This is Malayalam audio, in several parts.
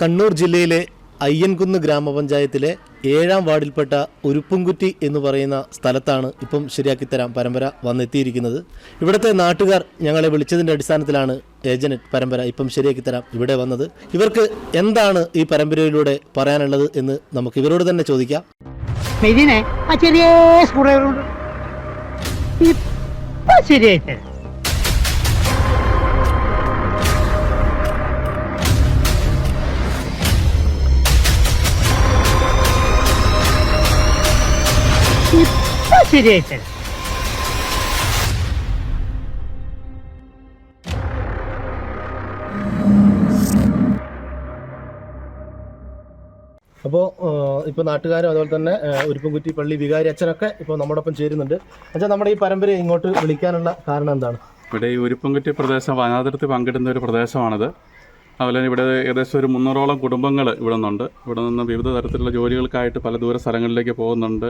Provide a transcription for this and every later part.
കണ്ണൂർ ജില്ലയിലെ അയ്യൻകുന്ന് ഗ്രാമപഞ്ചായത്തിലെ ഏഴാം വാർഡിൽപ്പെട്ട ഉരുപ്പുംകുറ്റി എന്ന് പറയുന്ന സ്ഥലത്താണ് ഇപ്പം ശരിയാക്കിത്തരാം പരമ്പര വന്നെത്തിയിരിക്കുന്നത്. ഇവിടുത്തെ നാട്ടുകാർ ഞങ്ങളെ വിളിച്ചതിന്റെ അടിസ്ഥാനത്തിലാണ് ഏജനറ്റ് പരമ്പര ഇപ്പം ശരിയാക്കിത്തരാം ഇവിടെ വന്നത്. ഇവർക്ക് എന്താണ് ഈ പരമ്പരയിലൂടെ പറയാനുള്ളത് എന്ന് നമുക്ക് ഇവരോട് തന്നെ ചോദിക്കാം. ഇതിനെ ആ ശരിയായിട്ട് അപ്പോൾ ഇപ്പോൾ നാട്ടുകാരും അതുപോലെ തന്നെ ഉരുപ്പുംകുറ്റി പള്ളി വികാരി അച്ഛനൊക്കെ ഇപ്പോൾ നമ്മോടൊപ്പം ചേരുന്നുണ്ട്. അച്ഛൻ നമ്മുടെ ഈ പരമ്പര ഇങ്ങോട്ട് വിളിക്കാനുള്ള കാരണം എന്താണ്? ഇവിടെ ഈ ഉരുപ്പൻകുറ്റി പ്രദേശം വനാതിർത്തി പങ്കിടുന്ന ഒരു പ്രദേശമാണിത്. അതുപോലെ തന്നെ ഇവിടെ ഏകദേശം ഒരു മുന്നൂറോളം കുടുംബങ്ങൾ ഇവിടെ നിന്നുണ്ട്. ഇവിടെ നിന്ന് വിവിധ തരത്തിലുള്ള ജോലികൾക്കായിട്ട് പല ദൂര സ്ഥലങ്ങളിലേക്ക് പോകുന്നുണ്ട്.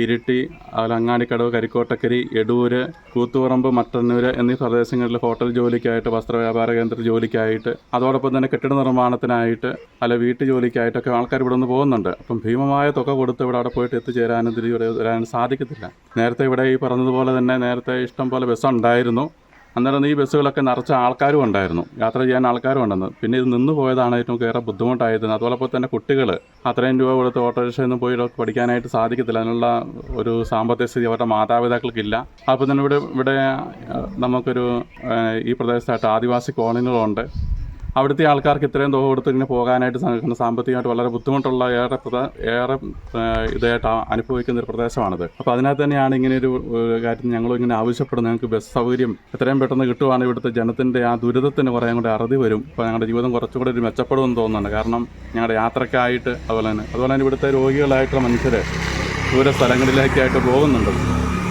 ഇരിട്ടി അതുപോലെ അങ്ങാടിക്കടവ് കരിക്കോട്ടക്കരി എടൂര് കൂത്തുപറമ്പ് മട്ടന്നൂര് എന്നീ പ്രദേശങ്ങളിൽ ഹോട്ടൽ ജോലിക്കായിട്ട് വസ്ത്ര വ്യാപാര കേന്ദ്ര ജോലിക്കായിട്ട് അതോടൊപ്പം തന്നെ കെട്ടിട നിർമ്മാണത്തിനായിട്ട് അല്ല വീട്ടു ജോലിക്കായിട്ടൊക്കെ ആൾക്കാർ ഇവിടെ നിന്ന് പോകുന്നുണ്ട്. അപ്പം ഭീമമായ തുക കൊടുത്ത് ഇവിടെ അവിടെ പോയിട്ട് എത്തിച്ചേരാനും തിരികെ വരാനും സാധിക്കത്തില്ല. നേരത്തെ ഇവിടെ ഈ പറഞ്ഞതുപോലെ തന്നെ നേരത്തെ ഇഷ്ടം പോലെ ബസ് ഉണ്ടായിരുന്നു അന്നേരം ഈ ബസ്സുകളൊക്കെ നിറച്ച ആൾക്കാരും ഉണ്ടായിരുന്നു. യാത്ര ചെയ്യാൻ ആൾക്കാരും ഉണ്ടെന്ന്. പിന്നെ ഇത് നിന്ന് പോയതാണ് ഏറ്റവും ഏറെ ബുദ്ധിമുട്ടായത് അതുപോലെ തന്നെ കുട്ടികൾ അത്രയും രൂപ കൊടുത്ത് ഓട്ടോറിക്ഷയിൽ നിന്ന് പോയി പഠിക്കാനായിട്ട് സാധിക്കത്തില്ല. അതിനുള്ള ഒരു സാമ്പത്തിക സ്ഥിതി അവരുടെ മാതാപിതാക്കൾക്കില്ല. അപ്പോൾ തന്നെ ഇവിടെ ഇവിടെ നമുക്കൊരു ഈ പ്രദേശത്തായിട്ട് ആദിവാസി കോളനികളുണ്ട്. അവിടുത്തെ ആൾക്കാർക്ക് ഇത്രയും തുക കൊടുത്ത് ഇങ്ങനെ പോകാനായിട്ട് സംഘടന സാമ്പത്തികമായിട്ട് വളരെ ബുദ്ധിമുട്ടുള്ള ഏറെ ഏറെ ഇതായിട്ട് അനുഭവിക്കുന്ന ഒരു പ്രദേശമാണിത്. അപ്പോൾ അതിനകത്ത് തന്നെയാണ് ഇങ്ങനെ ഒരു കാര്യം ഞങ്ങളും ഇങ്ങനെ ആവശ്യപ്പെടുന്നത്. ഞങ്ങൾക്ക് ബസ് സൗകര്യം എത്രയും പെട്ടെന്ന് കിട്ടുവാണെങ്കിൽ ഇവിടുത്തെ ജനത്തിന്റെ ആ ദുരിതത്തിന് കുറേ കൂടെ അറുതി വരും. അപ്പോൾ ഞങ്ങളുടെ ജീവിതം കുറച്ചുകൂടെ ഒരു മെച്ചപ്പെടുമെന്ന് തോന്നുന്നുണ്ട്. കാരണം ഞങ്ങളുടെ യാത്രക്കായിട്ട് അതുപോലെ തന്നെ അതുപോലെ തന്നെ ഇവിടുത്തെ രോഗികളായിട്ടുള്ള മനുഷ്യർ ദൂര സ്ഥലങ്ങളിലേക്കായിട്ട് പോകുന്നുണ്ട്.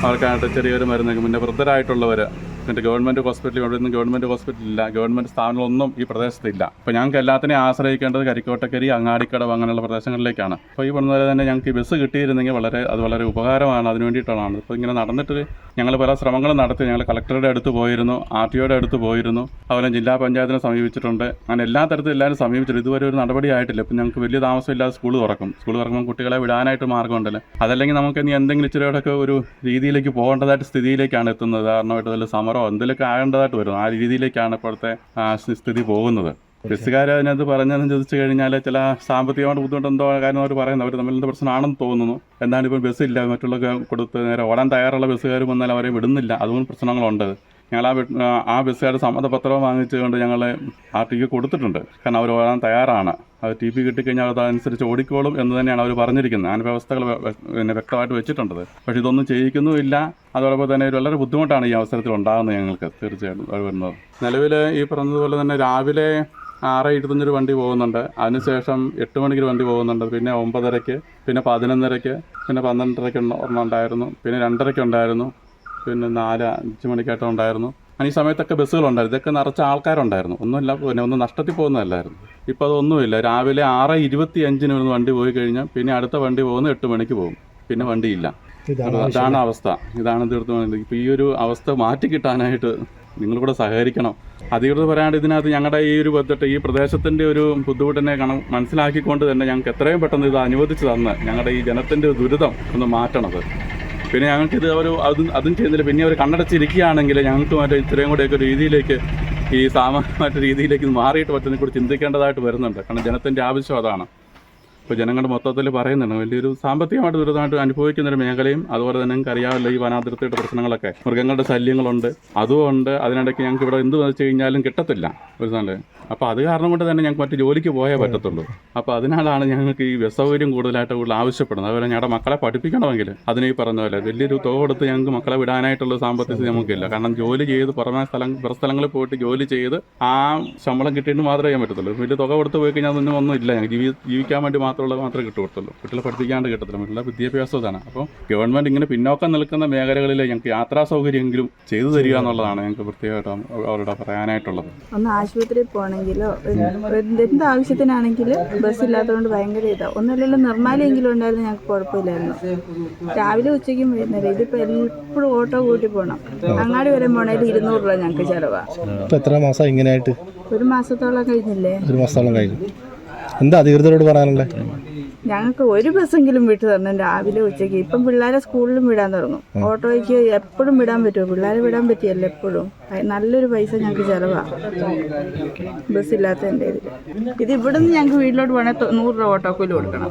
അവർക്കായിട്ട് ചെറിയൊരു മരുന്നൊക്കെ പിന്നെ വൃദ്ധരായിട്ടുള്ളവർ പിന്നെ ഗവൺമെന്റ് ഹോസ്പിറ്റൽ ഇവിടെ നിന്ന് ഗവൺമെന്റ് ഹോസ്പിറ്റൽ ഇല്ല ഗവൺമെന്റ് സ്ഥാപനങ്ങളൊന്നും ഈ പ്രദേശത്തില്ല അപ്പോൾ ഞങ്ങൾക്ക് എല്ലാത്തിനെയും ആശ്രയിക്കേണ്ടത് കരിക്കോട്ടക്കരി അങ്ങാടിക്കടവ് അങ്ങനെയുള്ള പ്രദേശങ്ങളിലേക്കാണ്. അപ്പോൾ ഈ പറഞ്ഞ പോലെ തന്നെ ഞങ്ങൾക്ക് ബസ് കിട്ടിയിരുന്നെങ്കിൽ വളരെ അത് വളരെ ഉപകാരമാണ്. അതിന് വേണ്ടിയിട്ടാണ് ഇപ്പോൾ ഇങ്ങനെ നടന്നിട്ട് ഞങ്ങൾ പല ശ്രമങ്ങളും നടത്തി. ഞങ്ങൾ കളക്ടറുടെ അടുത്ത് പോയിരുന്നു ആർ ടി ഒയുടെ അടുത്ത് പോയിരുന്നു. അതുപോലെ ജില്ലാ പഞ്ചായത്തിനെ സമീപിച്ചിട്ടുണ്ട്. അങ്ങനെ എല്ലാ തരത്തിലും എല്ലാവരും സമീപിച്ചിട്ടുണ്ട്. ഇതുവരെ ഒരു നടപടി ആയിട്ടില്ല. ഇപ്പം ഞങ്ങൾക്ക് വലിയ താമസമില്ലാതെ സ്കൂൾ തുറക്കും. സ്കൂൾ തുറക്കുമ്പോൾ കുട്ടികളെ വിടാനായിട്ട് മാർഗമുണ്ടല്ലോ അതല്ലെങ്കിൽ നമുക്ക് ഇനി എന്തെങ്കിലും ഇച്ചിരിയോടൊക്കെ ഒരു രീതിയിലേക്ക് പോകേണ്ടതായിട്ട് സ്ഥിതിയിലേക്കാണ് എത്തുന്നത്. കാരണമായിട്ട് വല്ല സമരമോ എന്തെങ്കിലുമൊക്കെ ആകേണ്ടതായിട്ട് വരും. ആ രീതിയിലേക്കാണ് ഇപ്പോഴത്തെ സ്ഥിതി പോകുന്നത്. ബസ്സുകാർ അതിനകത്ത് പറഞ്ഞതെന്ന് ചോദിച്ചു കഴിഞ്ഞാൽ ചില സാമ്പത്തികമായിട്ട് ബുദ്ധിമുട്ട് എന്തോ കാര്യം അവർ പറയുന്നത്. അവർ തമ്മിൽ എന്ത് പ്രശ്നമാണെന്ന് തോന്നുന്നു. എന്താണ് ഇപ്പോൾ ബസ്സില്ല മറ്റുള്ള കൊടുത്ത് നേരെ ഓടാൻ തയ്യാറുള്ള ബസ്സുകാർ വന്നാൽ അവരെ വിടുന്നില്ല. അതുകൊണ്ട് പ്രശ്നങ്ങളുണ്ട്. ഞങ്ങൾ ആ ആ ബസ്സുകാരുടെ സമ്മതപത്രം വാങ്ങിച്ചുകൊണ്ട് ഞങ്ങൾ ആ ടിക്ക് കൊടുത്തിട്ടുണ്ട്. കാരണം അവർ ഓടാൻ തയ്യാറാണ്. അത് ടി പി കിട്ടിക്കഴിഞ്ഞാൽ അതനുസരിച്ച് ഓടിക്കോളും എന്ന് തന്നെയാണ് അവർ പറഞ്ഞിരിക്കുന്നത്. അതിന് വ്യവസ്ഥകൾ പിന്നെ വ്യക്തമായിട്ട് വെച്ചിട്ടുണ്ട് പക്ഷേ ഇതൊന്നും ചെയ്യിക്കുന്നുമില്ല. അതോടൊപ്പം തന്നെ വളരെ ബുദ്ധിമുട്ടാണ് ഈ അവസരത്തിൽ ഉണ്ടാകുന്നത് ഞങ്ങൾക്ക് തീർച്ചയായിട്ടും. വരുന്നത്. നിലവിൽ ഈ പറഞ്ഞതുപോലെ തന്നെ രാവിലെ ആറ് ഇരുപത്തഞ്ചൊരു വണ്ടി പോകുന്നുണ്ട്. അതിനുശേഷം എട്ട് മണിക്ക് വണ്ടി പോകുന്നുണ്ട്. പിന്നെ ഒമ്പതരയ്ക്ക് പിന്നെ പതിനൊന്നരയ്ക്ക് പിന്നെ പന്ത്രണ്ടരയ്ക്ക് ഒരെണ്ണം ഉണ്ടായിരുന്നു. പിന്നെ രണ്ടരയ്ക്ക് ഉണ്ടായിരുന്നു. പിന്നെ നാല് അഞ്ച് മണിക്കായിട്ട് ഉണ്ടായിരുന്നു. ഈ സമയത്തൊക്കെ ബസ്സുകളുണ്ടായിരുന്നു. ഇതൊക്കെ നിറച്ച ആൾക്കാരുണ്ടായിരുന്നു. ഒന്നുമില്ല പിന്നെ ഒന്നും നഷ്ടത്തിൽ പോകുന്നതല്ലായിരുന്നു. ഇപ്പോൾ അതൊന്നുമില്ല. രാവിലെ ആറ് ഇരുപത്തി അഞ്ചിന് ഒരു വണ്ടി പോയി കഴിഞ്ഞാൽ പിന്നെ അടുത്ത വണ്ടി പോകുന്നത് എട്ട് മണിക്ക് പോകും. പിന്നെ വണ്ടിയില്ല. അതാണ് അവസ്ഥ. ഇതാണ് തീർത്തും ഇപ്പം ഈ ഒരു അവസ്ഥ മാറ്റി കിട്ടാനായിട്ട് നിങ്ങൾ കൂടെ സഹകരിക്കണം. അധികൃതർ പറയാണ്ട് ഇതിനകത്ത് ഞങ്ങളുടെ ഈ ഒരു ബന്ധപ്പെട്ട് ഈ പ്രദേശത്തിന്റെ ഒരു ബുദ്ധിമുട്ടിനെ കണ മനസ്സിലാക്കിക്കൊണ്ട് തന്നെ ഞങ്ങൾക്ക് എത്രയും പെട്ടെന്ന് ഇത് അനുവദിച്ച് തന്ന് ഞങ്ങളുടെ ഈ ജനത്തിന്റെ ദുരിതം ഒന്ന് മാറ്റണത്. പിന്നെ ഞങ്ങൾക്ക് ഇത് ഒരു അതും അതും ചെയ്യുന്നില്ല. പിന്നെ അവർ കണ്ണടച്ചിരിക്കുകയാണെങ്കിൽ ഞങ്ങൾക്ക് മറ്റേ ഇത്രയും കൂടെയൊക്കെ ഒരു രീതിയിലേക്ക് ഈ സാമാന്യമായിട്ട് രീതിയിലേക്ക് മാറിയിട്ട് പറ്റുന്നതിനെ കുറിച്ച് ചിന്തിക്കേണ്ടതായിട്ട് വരുന്നുണ്ട്. കാരണം ജനത്തിന്റെ ആവശ്യം അതാണ്. ഇപ്പോൾ ജനങ്ങൾ മൊത്തത്തിൽ പറയുന്നുണ്ട്. വലിയൊരു സാമ്പത്തികമായിട്ട് ദുരിതമായിട്ട് അനുഭവിക്കുന്ന ഒരു മേഖലയും അതുപോലെ തന്നെ നിങ്ങൾക്ക് അറിയാമല്ലോ ഈ വനാതിർത്തിയുടെ പ്രശ്നങ്ങളൊക്കെ. മൃഗങ്ങളുടെ ശല്യങ്ങളുണ്ട്. അതുകൊണ്ട് അതിനിടയ്ക്ക് ഞങ്ങൾക്ക് ഇവിടെ എന്ത് വെച്ച് കഴിഞ്ഞാലും കിട്ടത്തില്ല. ഒരു സാധനം. അപ്പോൾ അത് കാരണം കൊണ്ട് തന്നെ ഞങ്ങൾക്ക് മറ്റു ജോലിക്ക് പോയേ പറ്റത്തുള്ളൂ. അപ്പോൾ അതിനാലാണ് ഞങ്ങൾക്ക് ഈ വ്യസൗകര്യം സൗകര്യം കൂടുതലായിട്ട് കൂടുതൽ ആവശ്യപ്പെടുന്നത്. അതുപോലെ ഞങ്ങളുടെ മക്കളെ പഠിപ്പിക്കണമെങ്കിൽ അതിന് ഈ പറഞ്ഞ പോലെ വലിയൊരു തുക കൊടുത്ത് ഞങ്ങൾക്ക് മക്കളെ വിടാനായിട്ടുള്ള സാമ്പത്തിക നമുക്കില്ല. കാരണം ജോലി ചെയ്ത് പുറമേ സ്ഥലം പുറ സ്ഥലങ്ങളിൽ പോയിട്ട് ജോലി ചെയ്ത് ആ ശമ്പളം കിട്ടിയിട്ട് മാത്രമേ ചെയ്യാൻ പറ്റത്തുള്ളൂ. വലിയ തുക കൊടുത്ത് പോയി കഴിഞ്ഞാൽ അതൊന്നും ഒന്നും ഇല്ല. ഞങ്ങൾക്ക് ജീവി ജീവിക്കാൻ വേണ്ടി മാത്രമുള്ളത് മാത്രമേ കിട്ടുകയുള്ളൂ കുട്ടികളെ പഠിപ്പിക്കാണ്ട് കിട്ടത്തില്ല. മറ്റുള്ള വിദ്യാഭ്യാസം ഇതാണ്. അപ്പോൾ ഗവൺമെന്റ് ഇങ്ങനെ പിന്നോക്കം നിൽക്കുന്ന മേഖലകളിൽ ഞങ്ങൾക്ക് യാത്രാ സൗകര്യമെങ്കിലും ചെയ്തു തരിക എന്നുള്ളതാണ് ഞങ്ങൾക്ക് പ്രത്യേകമായിട്ട് അവരോട് പറയാനായിട്ടുള്ളത്. ഒന്ന് ആശുപത്രിയിൽ പോകണമെങ്കിലോ എന്ത് ആവശ്യത്തിനാണെങ്കിലും ബസ് ഇല്ലാത്തതുകൊണ്ട് ഭയങ്കര ഇതാണ് ഒന്നല്ലല്ലോ നിർമ്മാലയെങ്കിലും ഉണ്ടായിരുന്നു ഞങ്ങൾക്ക് കുഴപ്പമില്ലായിരുന്നു. രാവിലെ ഉച്ചയ്ക്കും വരുന്നില്ല ഇതിപ്പോൾ എപ്പോഴും ഓട്ടോ കൂട്ടി പോകണം അങ്ങാടി വരെ പോകണമെങ്കിൽ ഇരുന്നൂറ് രൂപ ഞങ്ങൾക്ക് ചിലവാണ് എത്ര മാസം ഇങ്ങനെയായിട്ട് ഒരു മാസത്തോളം കഴിഞ്ഞില്ലേ? ഒരു മാസത്തോളം കഴിഞ്ഞു. എന്താ അധികൃതരോട് പറയാനുള്ളത്? ഞങ്ങൾക്ക് ഒരു ബസ്സെങ്കിലും വിട്ടു തരണം. രാവിലെ ഉച്ചയ്ക്ക്. ഇപ്പം പിള്ളേരെ സ്കൂളിലും വിടാൻ തുടങ്ങും. ഓട്ടോയ്ക്ക് എപ്പോഴും വിടാൻ പറ്റുമോ? പിള്ളേരെ വിടാൻ പറ്റിയല്ലോ എപ്പോഴും? നല്ലൊരു പൈസ ഞങ്ങൾക്ക് ചിലവാ. ബസ്സില്ലാത്തതിന്റെ ഇതിൽ ഇത് ഇവിടുന്ന് ഞങ്ങൾക്ക് വീട്ടിലോട്ട് തൊ- നൂറ് രൂപ ഓട്ടോക്കൂലി കൊടുക്കണം.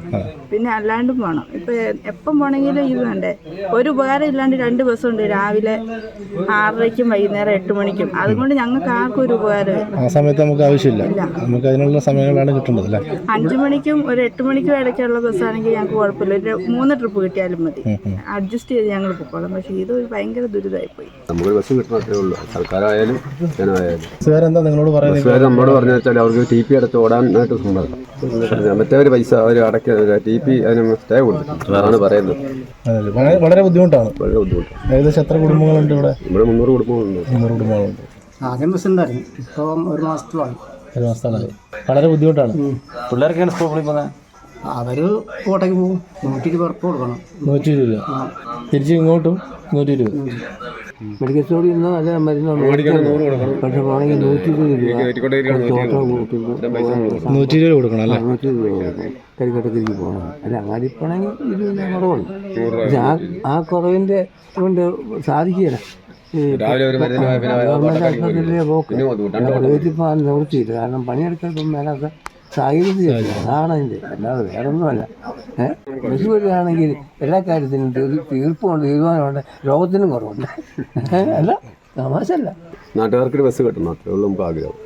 പിന്നെ അല്ലാണ്ടും വേണം ഇപ്പം എപ്പം പോകണമെങ്കിലും ഇത് വേണ്ടേ? ഒരു ഉപകാരം ഇല്ലാണ്ട് രണ്ട് ബസ്സുണ്ട് രാവിലെ ആറരയ്ക്കും വൈകുന്നേരം എട്ട് മണിക്കും. അതുകൊണ്ട് ഞങ്ങൾക്ക് ആർക്കും ഒരു ഉപകാരമില്ല ആ സമയത്ത് നമുക്ക് ആവശ്യമില്ല. നമുക്ക് അതിനുള്ള സമയങ്ങളാണ് കിട്ടുന്നത് അഞ്ചു മണിക്കും ഒരു എട്ട് മണിക്കും ഇടയ്ക്കുള്ള ബസ്സാണെങ്കിൽ ഞങ്ങൾക്ക് കുഴപ്പമില്ല. ഒരു മൂന്ന് ട്രിപ്പ് കിട്ടിയാലും മതി. അഡ്ജസ്റ്റ് ചെയ്ത് ഞങ്ങൾ പൊക്കോളാം. പക്ഷേ ഇത് ഒരു ഭയങ്കര ദുരിതമായിപ്പോയി നമുക്ക് ബസ് കിട്ടണത്രേ ഉള്ളൂ. സർക്കാരായാലും ജനമായാലും. നിങ്ങളോട് പറയുന്നത് നമ്മളോട് പറഞ്ഞു വെച്ചാൽ അവർക്ക് ടി പി അടച്ച് ഓടാനായിട്ട് സമ്മതം മറ്റവർ പൈസ അവർ അടയ്ക്കുക ടി പി അതിന് സ്റ്റേ കൊടുക്കും. അതാണ് പറയുന്നത്. വളരെ ബുദ്ധിമുട്ടാണ്. വളരെ ബുദ്ധിമുട്ടാണ് ഏകദേശം എത്ര കുടുംബങ്ങളുണ്ട് ഇവിടെ? ഇവിടെ മുന്നൂറ് കുടുംബങ്ങളുണ്ട്. മുന്നൂറ് കുടുംബങ്ങളുണ്ട്. ആദ്യം ബസ് ഉണ്ടായിരുന്നു. ഇപ്പം ഒരു മാസത്തോളം. ഒരു മാസത്തോളമായി വളരെ ബുദ്ധിമുട്ടാണ്. പിള്ളേർക്കാണ് സ്കൂളിൽ പോകുന്നത്? അവർ കോട്ടയ്ക്ക് പോകും. നൂറ്റി ഇരുപത് ഉറപ്പ് കൊടുക്കണം. നൂറ്റി ഇരുപത് രൂപ തിരിച്ച് ഇങ്ങോട്ടും നൂറ്റി ഇരുപത് മെഡിക്കൽ സ്റ്റോറിൽ നിന്ന് നല്ല മരുന്നുണ്ട് പക്ഷെ പോണെങ്കിൽ നൂറ്റി ഇരുപത് രൂപ നൂറ്റി ഇരുപത് കൊടുക്കണം. അല്ലേ? നൂറ്റി ഇരുപത് രൂപ കൊടുക്കണം. കരിക്കട്ടത്തിലേക്ക് പോകണം. അല്ല അങ്ങനെ പോണെങ്കിൽ ഇരുപത് കുറവുണ്ട് പക്ഷെ ആ ആ കുറവിന്റെ കൊണ്ട് പിന്നെ ഗവൺമെന്റ് ആശുപത്രിയിലെ പോക്ക്. ബുദ്ധിമുട്ടാണ് നിവൃത്തിയില്ല കാരണം പണിയെടുക്കാൻ ഇപ്പം മേലാത്ത സാഹചര്യം അതാണ് അതിന്റെ. അല്ലാതെ വേറെ ഒന്നുമല്ല ഏഹ് ബസ് വരികയാണെങ്കിൽ എല്ലാ കാര്യത്തിനും തീർ- തീർപ്പുണ്ട് തീരുമാനമുണ്ട്. രോഗത്തിനും കുറവുണ്ട്. അല്ല തമാശല്ല നാട്ടുകാർക്ക് ബസ് കിട്ടണം അത്രേ ഉള്ളൂ നമുക്ക് ആഗ്രഹം.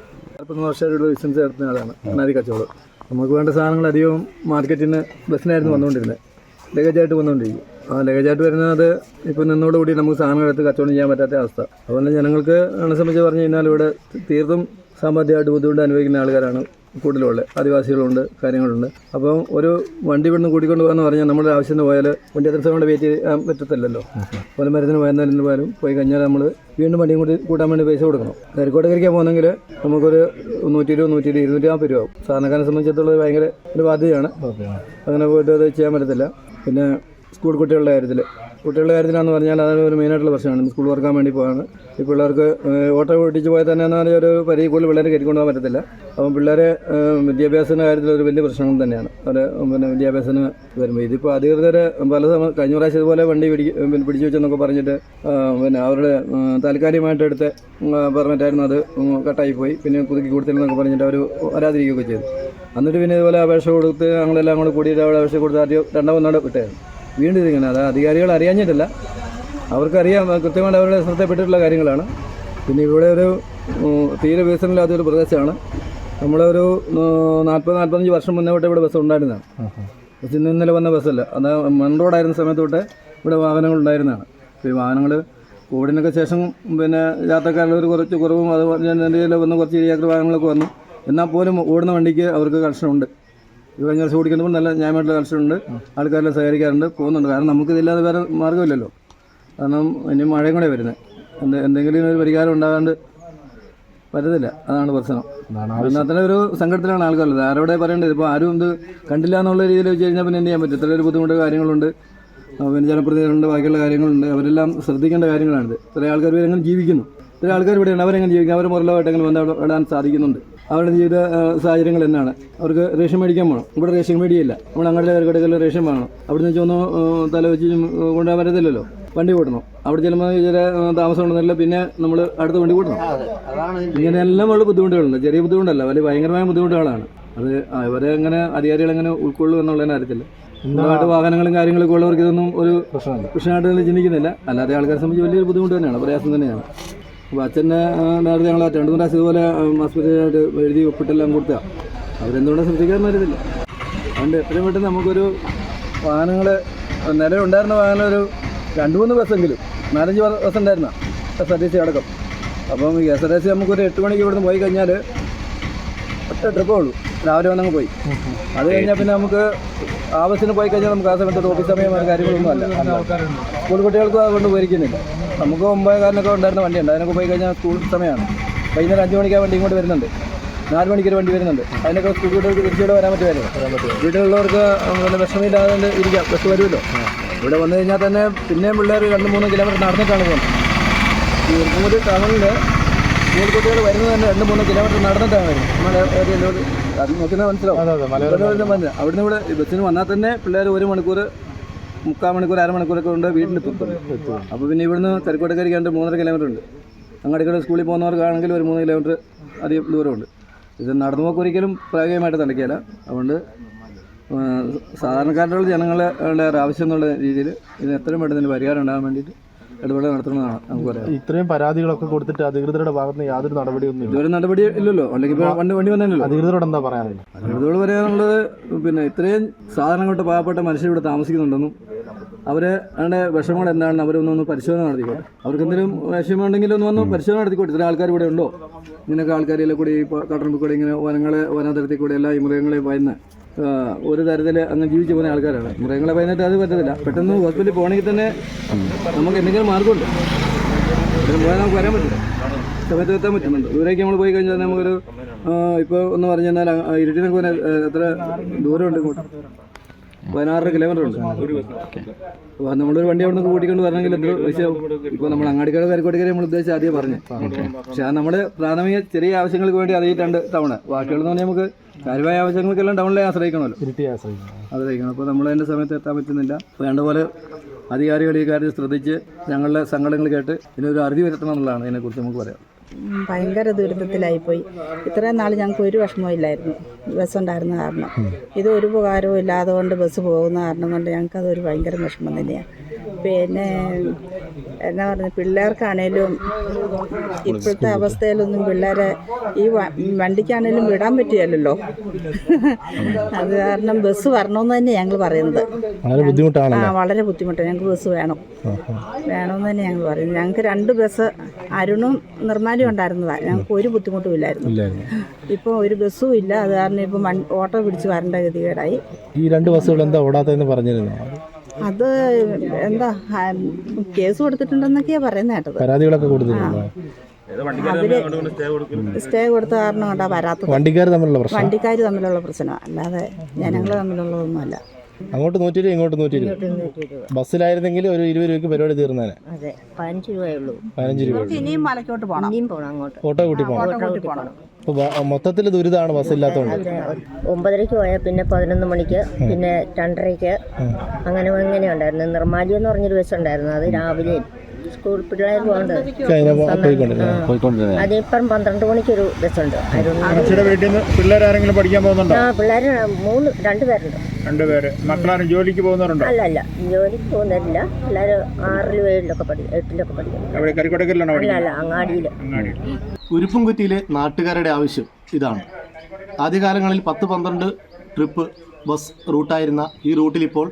വർഷമായിട്ടുള്ള ബിസിനസ് നടത്തുന്ന ആളാണ് അനാരി കച്ചവടം. നമുക്ക് വേണ്ട സാധനങ്ങൾ അധികവും മാർക്കറ്റിൽ നിന്ന് ബസ്സിനായിരുന്നു വന്നുകൊണ്ടിരുന്നത്. ലഗേജായിട്ട് വന്നുകൊണ്ടിരിക്കും. ആ ലഗേജായിട്ട് വരുന്നത് ഇപ്പോൾ നിന്നോടുകൂടി നമുക്ക് സാധനങ്ങൾ എടുത്ത് കച്ചവടം ചെയ്യാൻ പറ്റാത്ത അവസ്ഥ. അതുപോലെ ജനങ്ങൾക്ക് എന്നെ സംബന്ധിച്ച് പറഞ്ഞു കഴിഞ്ഞാൽ ഇവിടെ തീർത്തും സാമ്പത്തികമായിട്ട് ബുദ്ധിമുട്ട് അനുഭവിക്കുന്ന ആൾക്കാരാണ് കൂടുതലുള്ളത് ആദിവാസികളുണ്ട് കാര്യങ്ങളുണ്ട്. അപ്പം ഒരു വണ്ടി ഇവിടുന്ന് കൂട്ടിക്കൊണ്ട് പോകാന്ന് പറഞ്ഞാൽ നമ്മുടെ ആവശ്യത്തിന് പോയാൽ വണ്ടി എത്ര സമയം വെയിറ്റ് ചെയ്യാൻ പറ്റത്തില്ലല്ലോ. അതുപോലെ മരുന്നിന് പോയെന്നാലും പോയാലും പോയി കഴിഞ്ഞാൽ നമ്മൾ വീണ്ടും വണ്ടിയും കൂടി കൂട്ടാൻ വേണ്ടി പൈസ കൊടുക്കണം. കരിക്കോട്ടകരിക്കാൻ പോകുന്നെങ്കിൽ നമുക്കൊരു നൂറ്റി ഇരുപത് നൂറ്റി ഇരുപത് ഇരുന്നൂറ്റി നാൽപ്പത് രൂപ ആവും. സാധാരണക്കാരെ സംബന്ധിച്ചിടത്തോളം ഭയങ്കര ഒരു ബാധ്യതയാണ്. അങ്ങനെ പോയിട്ട് അത് ചെയ്യാൻ പറ്റത്തില്ല. പിന്നെ സ്കൂൾ കുട്ടികളുടെ കാര്യത്തിൽ കുട്ടികളുടെ കാര്യത്തിലാണെന്ന് പറഞ്ഞാൽ അതാണ് ഒരു മെയിനായിട്ടുള്ള പ്രശ്നമാണ്. സ്കൂൾ വർക്കാൻ വേണ്ടി പോകാണ് ഈ പിള്ളേർക്ക് ഓട്ടോ ഓടിച്ച് പോയാൽ തന്നെ എന്ന് പറഞ്ഞാൽ ഒരു പരിധി കൂടുതൽ പിള്ളേരെ കയറ്റിക്കൊണ്ട് പോകാൻ പറ്റത്തില്ല. അപ്പം പിള്ളേരെ വിദ്യാഭ്യാസത്തിന്റെ കാര്യത്തിൽ ഒരു വലിയ പ്രശ്നം തന്നെയാണ്. അവർ പിന്നെ വിദ്യാഭ്യാസത്തിന് വരുമ്പോൾ ഇതിപ്പോൾ അധികൃതർ പല സമയം കഴിഞ്ഞ പ്രാവശ്യം ഇതുപോലെ വണ്ടി പിടി പിന്നെ പിടിച്ചു വെച്ചെന്നൊക്കെ പറഞ്ഞിട്ട് പിന്നെ അവരുടെ താൽക്കാലികമായിട്ട് എടുത്ത് പെർമിറ്റായിരുന്നു അത് കട്ടായി പോയി പിന്നെ പുതുക്കി കൊടുത്തില്ലെന്നൊക്കെ പറഞ്ഞിട്ട് അവർ വരാതിരിക്കുകയൊക്കെ ചെയ്തു. എന്നിട്ട് പിന്നെ ഇതുപോലെ അപേക്ഷ കൊടുത്ത് ഞങ്ങളെല്ലാം കൂടെ കൂടിയിട്ട് അവിടെ അപേക്ഷ കൊടുത്ത് ആദ്യം രണ്ടാമതോടെ വിട്ടായിരുന്നു വീണ്ടും ഇതിങ്ങനെ അത് അധികാരികൾ അറിയാഞ്ഞിട്ടില്ല. അവർക്കറിയാം കൃത്യമായിട്ട് അവരുടെ ശ്രദ്ധപ്പെട്ടിട്ടുള്ള കാര്യങ്ങളാണ്. പിന്നെ ഇവിടെ ഒരു തീരെ വികസനമില്ലാത്തൊരു പ്രദേശമാണ്. നമ്മളൊരു നാൽപ്പത് നാൽപ്പത്തഞ്ച് വർഷം മുന്നേ തൊട്ട് ഇവിടെ ബസ് ഉണ്ടായിരുന്നതാണ്. ബസ് ഇന്ന് ഇന്നലെ വന്ന ബസ്സല്ല. അത് മൺ റോഡായിരുന്ന സമയത്ത് തൊട്ട് ഇവിടെ വാഹനങ്ങൾ ഉണ്ടായിരുന്നതാണ്. അപ്പോൾ ഈ വാഹനങ്ങൾ കോവിഡിനൊക്കെ ശേഷം പിന്നെ യാത്രക്കാരുടെ ഒരു കുറച്ച് കുറവും അത് വന്ന് കുറച്ച് ഇരുചക്ര വാഹനങ്ങളൊക്കെ വന്നു. എന്നാൽ പോലും ഓടുന്ന വണ്ടിക്ക് അവർക്ക് കർഷണമുണ്ട് ഇത് കഴിഞ്ഞ വർഷം ഓടിക്കുമ്പോൾ നല്ല ന്യായമായിട്ടുള്ള മത്സരമുണ്ട് ആൾക്കാരെല്ലാം സഹകരിക്കാറുണ്ട് പോകുന്നുണ്ട്. കാരണം നമുക്കിതില്ലാതെ വേറെ മാർഗമില്ലല്ലോ. കാരണം ഇനി മഴയും കൂടെ വരുന്നത് എന്ത് എന്തെങ്കിലും ഒരു പരിഹാരം ഉണ്ടാകാണ്ട് പറ്റത്തില്ല. അതാണ് പ്രശ്നം. അതിനകത്തന്നെ ഒരു സങ്കടത്തിലാണ് ആൾക്കാരുള്ളത്. ആരോടെ പറയേണ്ടത്? ഇപ്പോൾ ആരും ഇത് കണ്ടില്ല എന്നുള്ള രീതിയിൽ വെച്ച് കഴിഞ്ഞാൽ പിന്നെ എന്ത് ചെയ്യാൻ പറ്റും? ഇത്ര ഒരു ബുദ്ധിമുട്ട് കാര്യങ്ങളുണ്ട് പിന്നെ ജനപ്രതിനിധികളുണ്ട് ബാക്കിയുള്ള കാര്യങ്ങളുണ്ട്. അവരെല്ലാം ശ്രദ്ധിക്കേണ്ട കാര്യങ്ങളാണിത്. ഇത്ര ആൾക്കാർ ഇവരെങ്ങനെ ജീവിക്കുന്നു? ഇത്ര ആൾക്കാർ ഇവിടെയാണ് അവരെങ്ങനെ ജീവിക്കും അവർ മുറിലോട്ടെങ്കിലും എങ്ങനെ ബന്ധം സാധിക്കുന്നുണ്ട്. അവരുടെ ജീവിത സാഹചര്യങ്ങൾ എന്നാണ്. അവർക്ക് റേഷൻ മേടിക്കാൻ പോകണം ഇവിടെ റേഷൻ മേടിയില്ല. നമ്മൾ അങ്ങോട്ട് കടകളിൽ റേഷൻ വേണം അവിടെ നിന്ന് ചെന്ന് തല വെച്ച് കൊണ്ടുപോകാൻ പറ്റത്തില്ലല്ലോ. വണ്ടി കൂട്ടണം അവിടെ ചെല്ലുമ്പോൾ ചില താമസം ഉണ്ടെന്നില്ല പിന്നെ നമ്മൾ അടുത്ത വണ്ടി കൂട്ടണം ഇങ്ങനെ എല്ലാം ഉള്ള ബുദ്ധിമുട്ടുകളുണ്ട്. ചെറിയ ബുദ്ധിമുട്ടല്ല വലിയ ഭയങ്കരമായ ബുദ്ധിമുട്ടുകളാണ്. അത് അവരെ എങ്ങനെ അധികാരികൾ എങ്ങനെ ഉൾക്കൊള്ളും എന്നുള്ളതിനെ അറിയത്തില്ല. സ്വന്തമായിട്ട് വാഹനങ്ങളും കാര്യങ്ങളൊക്കെ ഉള്ളവർക്ക് ഇതൊന്നും ഒരു പ്രശ്നമായിട്ട് ചിന്തിക്കുന്നില്ല. അല്ലാതെ ആൾക്കാരെ സംബന്ധിച്ച് വലിയൊരു ബുദ്ധിമുട്ട് തന്നെയാണ് പ്രയാസം തന്നെയാണ്. അപ്പോൾ അച്ഛന്റെ നേരത്തെ ഞങ്ങൾ രണ്ട് മൂന്ന് പ്രാവശ്യം ഇതുപോലെ ഹോസ്പിറ്റലായിട്ട് എഴുതി ഒപ്പിട്ടെല്ലാം കൊടുത്തുക അവരെന്തുകൊണ്ടാണ് ശ്രദ്ധിക്കാൻ അറിയത്തില്ല. അതുകൊണ്ട് എത്രയും പെട്ടെന്ന് നമുക്കൊരു വാഹനങ്ങൾ നിലവിലുണ്ടായിരുന്ന വാഹനം ഒരു രണ്ട് മൂന്ന് ബസ്സെങ്കിലും നാലഞ്ച് ബസ് ഉണ്ടായിരുന്ന എസ് ആർ ടി സി അടക്കം. അപ്പം എസ് ആർ ടി സി നമുക്കൊരു എട്ട് മണിക്ക് ഇവിടുന്ന് പോയി കഴിഞ്ഞാൽ ഒറ്റ ട്രിപ്പേ ഉള്ളൂ. രാവിലെ വന്നങ്ങ് പോയി. അത് കഴിഞ്ഞാൽ പിന്നെ നമുക്ക് ആവശ്യത്തിന് പോയി കഴിഞ്ഞാൽ നമുക്ക് ആ സമയത്ത് ഓഫീസ് സമയം കാര്യങ്ങളൊന്നും അല്ല. സ്കൂൾ കുട്ടികൾക്കും അതുകൊണ്ട് പോയിരിക്കുന്നില്ല. നമുക്ക് ഒമ്പതേകാലിനൊക്കെ ഉണ്ടായിരുന്ന വണ്ടിയുണ്ട്. അതിനൊക്കെ പോയി കഴിഞ്ഞാൽ സ്കൂൾ സമയമാണ് വൈകുന്നേരം അഞ്ച് മണിക്ക് വണ്ടി ഇങ്ങോട്ട് വരുന്നുണ്ട്. നാല് മണിക്കൊരു വണ്ടി വരുന്നുണ്ട്. അതിനൊക്കെ സ്കൂൾ കുട്ടികൾക്ക് തിരിച്ചിവിടെ വരാൻ പറ്റുമായിരുന്നു. വീട്ടിലുള്ളവർക്ക് പിന്നെ വിഷമമില്ലാതെ ഇരിക്കാം. ബസ് വരുമല്ലോ. ഇവിടെ വന്നു കഴിഞ്ഞാൽ തന്നെ പിന്നെയും പിള്ളേർ രണ്ട് മൂന്ന് കിലോമീറ്റർ നടന്നിട്ടാണ് പോകുന്നത്. ഈ ഒരു ടൗണിൽ സ്കൂൾ കുട്ടികൾ വരുന്നത് തന്നെ രണ്ട് മൂന്ന് കിലോമീറ്റർ നടന്നിട്ടാണ് വരുന്നത്. അത് നോക്കുന്നത് മനസ്സിലാവും. അവിടുന്ന് ഇവിടെ ബസ്സിന് വന്നാൽ തന്നെ പിള്ളേർ ഒരു മണിക്കൂർ മുക്കാൽ മണിക്കൂർ അരമണിക്കൂറൊക്കെ കൊണ്ട് വീട്ടിലെത്തും അപ്പോൾ പിന്നെ ഇവിടുന്ന് കരിക്കോട്ടക്കരിക്കാണ്ട് മൂന്നര കിലോമീറ്റർ ഉണ്ട്. അങ്ങോട്ടേക്ക് സ്കൂളിൽ പോകുന്നവർക്കാണെങ്കിൽ ഒരു മൂന്ന് കിലോമീറ്റർ അധികം ദൂരമുണ്ട്. ഇത് നടന്നു പോക്ക് ഒരിക്കലും പ്രായോഗികമായിട്ട് നടക്കില്ല അതുകൊണ്ട് സാധാരണക്കാരുടെ ജനങ്ങളുടെ ആവശ്യം എന്നുള്ള രീതിയിൽ ഇത് എത്രയും പെട്ടെന്ന് പരിഹാരം ഉണ്ടാകാൻ വേണ്ടിയിട്ട് ഇടപെടൽ നടത്തണമെന്നാണ് നമുക്ക് പറയാം ഇത്രയും പരാതികളൊക്കെ കൊടുത്തിട്ട് അധികൃതരുടെ ഭാഗത്ത് നിന്ന് യാതൊരു നടപടിയൊന്നും ഇല്ല ഇതുവരെ നടപടി ഇല്ലല്ലോ. അല്ലെങ്കിൽ ഇപ്പോൾ വണ്ടി വണ്ടി വന്നല്ലോ അധികൃതരോട് എന്താ പറയാനില്ല അധികൃതരോട് പറയാനുള്ളത് പിന്നെ ഇത്രയും സാധനങ്ങളുടെ പാവപ്പെട്ട മനുഷ്യർ ഇവിടെ താമസിക്കുന്നുണ്ടെന്നും അവരെ അവരുടെ വിഷമങ്ങൾ എന്താണെന്ന് അവരൊന്നൊന്ന് പരിശോധന നടത്തിക്കോട്ടെ. അവർക്ക് എന്തെങ്കിലും വിഷമമുണ്ടെങ്കിൽ ഒന്ന് വന്ന് പരിശോധന നടത്തിക്കോട്ടെ. ഇത്ര ആൾക്കാർ ഇവിടെ ഉണ്ടോ? ഇങ്ങനെയൊക്കെ ആൾക്കാരിലെ കൂടി ഈ കട്ടറമ്പിൽ കൂടി ഇങ്ങനെ വനങ്ങളെ വനതരത്തിൽ കൂടി എല്ലാ ഈ മൃഗങ്ങളെയും വയന്ന് ആ, ഒരു തരത്തിൽ അങ്ങ് ജീവിച്ചു പോകുന്ന ആൾക്കാരാണ്. മൃഗങ്ങളെ പതിനെട്ട് അത് പറ്റത്തില്ല. പെട്ടെന്ന് ഹോസ്പിറ്റലിൽ പോകണമെങ്കിൽ തന്നെ നമുക്ക് എന്തെങ്കിലും മാർഗമുണ്ട്. പോയാൽ നമുക്ക് വരാൻ പറ്റില്ല. സമയത്ത് എത്താൻ പറ്റുന്നുണ്ട്. ദൂരേക്ക് നമ്മൾ പോയി കഴിഞ്ഞാൽ നമുക്കൊരു ഇപ്പോൾ ഒന്ന് പറഞ്ഞു കഴിഞ്ഞാൽ ഇരുട്ടിനെ പോകാൻ എത്ര ദൂരമുണ്ട് ഇങ്ങോട്ട്? പതിനാറര കിലോമീറ്റർ ഉണ്ട്. നമ്മളൊരു വണ്ടി അവിടെ നിന്ന് കൂട്ടിക്കൊണ്ട് വരണമെങ്കിൽ എത്ര വിഷയം? ഇപ്പോൾ നമ്മൾ അങ്ങാടിക്കാട് കരിക്കോട്ടിക്കര നമ്മൾ ഉദ്ദേശിച്ച് ആദ്യം പറഞ്ഞു. പക്ഷേ ആ നമ്മുടെ പ്രാഥമിക ചെറിയ ആവശ്യങ്ങൾക്ക് വേണ്ടി അത് രണ്ട് തവണ. ബാക്കിയുള്ളതെന്ന് പറഞ്ഞാൽ നമുക്ക് കാര്യമായ ആവശ്യങ്ങൾക്കെല്ലാം ടൗണിലെ ആശ്രയിക്കണമല്ലോ. ഇരുട്ടി ആശ്രയിക്കണം. ആശ്രയിക്കണം. അപ്പോൾ നമ്മൾ അതിന്റെ സമയത്ത് എത്താൻ പറ്റുന്നില്ല. വേണ്ട പോലെ അധികാരികൾ ഈ കാര്യം ശ്രദ്ധിച്ച് ഞങ്ങളുടെ സങ്കടങ്ങൾ കേട്ട് ഇതിനൊരു അറുതി വരുത്തണം എന്നുള്ളതാണ് ഇതിനെക്കുറിച്ച് നമുക്ക് പറയാം. ഭയങ്കര ഭയങ്കര ദുരിതത്തിലായിപ്പോയി. ഇത്രയും നാൾ ഞങ്ങൾക്ക് ഒരു വിഷമവും ഇല്ലായിരുന്നു. ബസ് ഉണ്ടായിരുന്ന കാരണം. ഇത് ഒരു ഉപകാരവും ഇല്ലാതെ കൊണ്ട് ബസ് പോകുന്ന കാരണം കൊണ്ട് ഞങ്ങൾക്ക് അതൊരു ഭയങ്കര വിഷമം തന്നെയാണ് പിന്നെ എന്നാ പറഞ്ഞ പിള്ളേർക്കാണേലും ഇപ്പോഴത്തെ അവസ്ഥയിലൊന്നും പിള്ളേരെ ഈ വണ്ടിക്കാണേലും വിടാൻ പറ്റിയല്ലോ അത് കാരണം ബസ് വരണമെന്ന് തന്നെ ഞങ്ങൾ പറയുന്നത്. വളരെ ബുദ്ധിമുട്ടാണ് ആ വളരെ ബുദ്ധിമുട്ടാണ്. ഞങ്ങൾക്ക് ബസ് വേണം. വേണമെന്ന് തന്നെ ഞങ്ങൾ പറയുന്നത്. ഞങ്ങൾക്ക് രണ്ട് ബസ് അരുണും നിർമ്മാലും ഉണ്ടായിരുന്നതാണ് ഞങ്ങൾക്ക് ഒരു ബുദ്ധിമുട്ടും ഇല്ലായിരുന്നു. ഇപ്പോൾ ഒരു ബസ്സും ഇല്ല. അത് കാരണം ഇപ്പം ഓട്ടോ പിടിച്ച് വരേണ്ട ഗതികേടായി. ഈ രണ്ട് ബസ്സുകൾ എന്താ ഓടാത്തതെന്ന് പറഞ്ഞിരുന്നു? അത് എന്താ കേസ് കൊടുത്തിട്ടുണ്ടെന്നൊക്കെയാ പറയുന്ന കേട്ടത്. പരാതികളൊക്കെ കൊടുത്തിട്ടുണ്ടോ? അവർ സ്റ്റേ കൊടുത്ത കാരണം കൊണ്ടാ വരാത്തത്. വണ്ടിക്കാർ തമ്മിലുള്ള പ്രശ്നം? വണ്ടിക്കാർ തമ്മിലുള്ള പ്രശ്നം അല്ലാതെ ജനങ്ങൾ തമ്മിലുള്ളതൊന്നുമല്ല. അങ്ങോട്ട് നൂറ്റി രൂപ ഇങ്ങോട്ട് നൂറ്റി രൂപ ബസ്സിലായിരുന്നെങ്കിൽ ഒരു ഇരുപത് രൂപയ്ക്ക് പരിപാടി തീർന്നേനെ. അതെ പതിനഞ്ച് രൂപയേ ഉള്ളൂ. പതിനഞ്ച് രൂപ ഇനിയും മലക്കോട്ട് പോകണം ഇനിയും പോകണം അങ്ങോട്ട്. ഓട്ടോ കൂട്ടി പോകണം മൊത്തത്തിൽ ദുരിതമാണ് ബസ് ഇല്ലാത്തതുകൊണ്ട് ഒമ്പതരയ്ക്ക് പോയാൽ പിന്നെ പതിനൊന്ന് മണിക്ക് പിന്നെ രണ്ടരയ്ക്ക്. അങ്ങനെ അങ്ങനെ ഉണ്ടായിരുന്നു നിർമ്മാലി എന്ന് പറഞ്ഞൊരു ബസ് ഉണ്ടായിരുന്നു. അത് രാവിലെ സ്കൂൾ പിള്ളേർ പോയിക്കൊണ്ടിരുന്നത്? അതിപ്പം പന്ത്രണ്ട് ബസ്സുണ്ട്. പഠിക്കാൻ പോകുന്നുണ്ടോ? ആ പിള്ളേർ മൂന്ന് രണ്ട് പേരുണ്ട്. രണ്ടുപേര്. മക്കളാരും ജോലിക്ക് പോകുന്നവരുണ്ടോ? അല്ല അല്ല. ജോലിക്ക് പോകുന്നില്ല പിള്ളേർ ആറിലും ഏഴിലൊക്കെ പഠിക്കും എട്ടിലൊക്കെ പഠിക്കും അല്ല അങ്ങാടിയിൽ ഉരുപ്പുംകുറ്റിയിലെ നാട്ടുകാരുടെ ആവശ്യം ഇതാണ്. ആദ്യകാലങ്ങളിൽ പത്ത് പന്ത്രണ്ട് ട്രിപ്പ് ബസ് റൂട്ടായിരുന്ന ഈ റൂട്ടിൽ ഇപ്പോൾ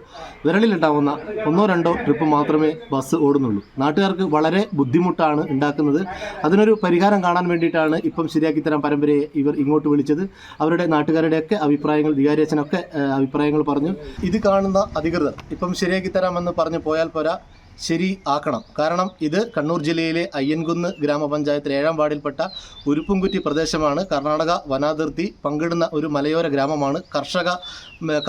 വിരലിലുണ്ടാവുന്ന ഒന്നോ രണ്ടോ ട്രിപ്പ് മാത്രമേ ബസ് ഓടുന്നുള്ളൂ. നാട്ടുകാർക്ക് വളരെ ബുദ്ധിമുട്ടാണ് ഉണ്ടാക്കുന്നത്. അതിനൊരു പരിഹാരം കാണാൻ വേണ്ടിയിട്ടാണ് ഇപ്പം ശരിയാക്കി തരാൻ പരമ്പരയെ ഇവർ ഇങ്ങോട്ട് വിളിച്ചത്. അവരുടെ നാട്ടുകാരുടെയൊക്കെ അഭിപ്രായങ്ങൾ വികാരിയച്ഛനൊക്കെ അഭിപ്രായങ്ങൾ പറഞ്ഞു. ഇത് കാണുന്ന അധികൃതർ ഇപ്പം ശരിയാക്കി തരാമെന്ന് പറഞ്ഞു പോയാൽ പോരാ. ശരി ആക്കണം കാരണം ഇത് കണ്ണൂർ ജില്ലയിലെ അയ്യൻകുന്ന് ഗ്രാമപഞ്ചായത്തിലെ ഏഴാം വാർഡിൽപ്പെട്ട ഉരുപ്പുംകുറ്റി പ്രദേശമാണ്. കർണാടക വനാതിർത്തി പങ്കിടുന്ന ഒരു മലയോര ഗ്രാമമാണ്. കർഷക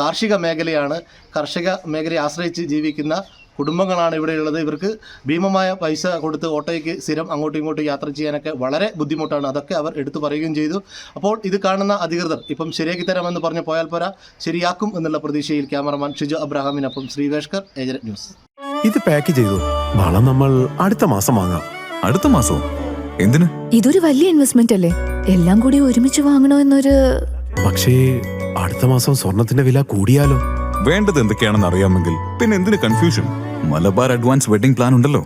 കാർഷിക മേഖലയാണ്. കർഷക മേഖലയെ ആശ്രയിച്ച് ജീവിക്കുന്ന കുടുംബങ്ങളാണ് ഇവിടെയുള്ളത് ഇവർക്ക് ഭീമമായ പൈസ കൊടുത്ത് ഓട്ടോയ്ക്ക് സ്ഥിരം അങ്ങോട്ടും ഇങ്ങോട്ടും യാത്ര ചെയ്യാനൊക്കെ വളരെ ബുദ്ധിമുട്ടാണ്. അതൊക്കെ അവർ എടുത്തു പറയുകയും ചെയ്തു. അപ്പോൾ ഇത് കാണുന്ന അധികൃതർ ഇപ്പം ശരിയാക്കി തരാമെന്ന് പറഞ്ഞ് പോയാൽ പോരാ ശരിയാക്കും എന്നുള്ള പ്രതീക്ഷയിൽ ക്യാമറമാൻ ഷിജു അബ്രഹാമിനൊപ്പം ശ്രീവേഷ്കർ ഏജന്റ് ന്യൂസ്. ഇത് പാക്ക് ചെയ്തു. വളം നമ്മൾ അടുത്ത മാസം വാങ്ങാം. അടുത്ത മാസം? എന്തിന്? ഇതൊരു വലിയ ഇൻവെസ്റ്റ്മെന്റ് അല്ലേ? എല്ലാം കൂടി ഒരുമിച്ച് വാങ്ങണോ എന്നൊരു പക്ഷേ അടുത്ത മാസം സ്വർണത്തിന്റെ വില കൂടിയാലോ? വേണ്ടത് എന്തൊക്കെയാണെന്ന് അറിയാമെങ്കിൽ പിന്നെ എന്തിന് confusion Malabar advance wedding plan ഉണ്ടല്ലോ.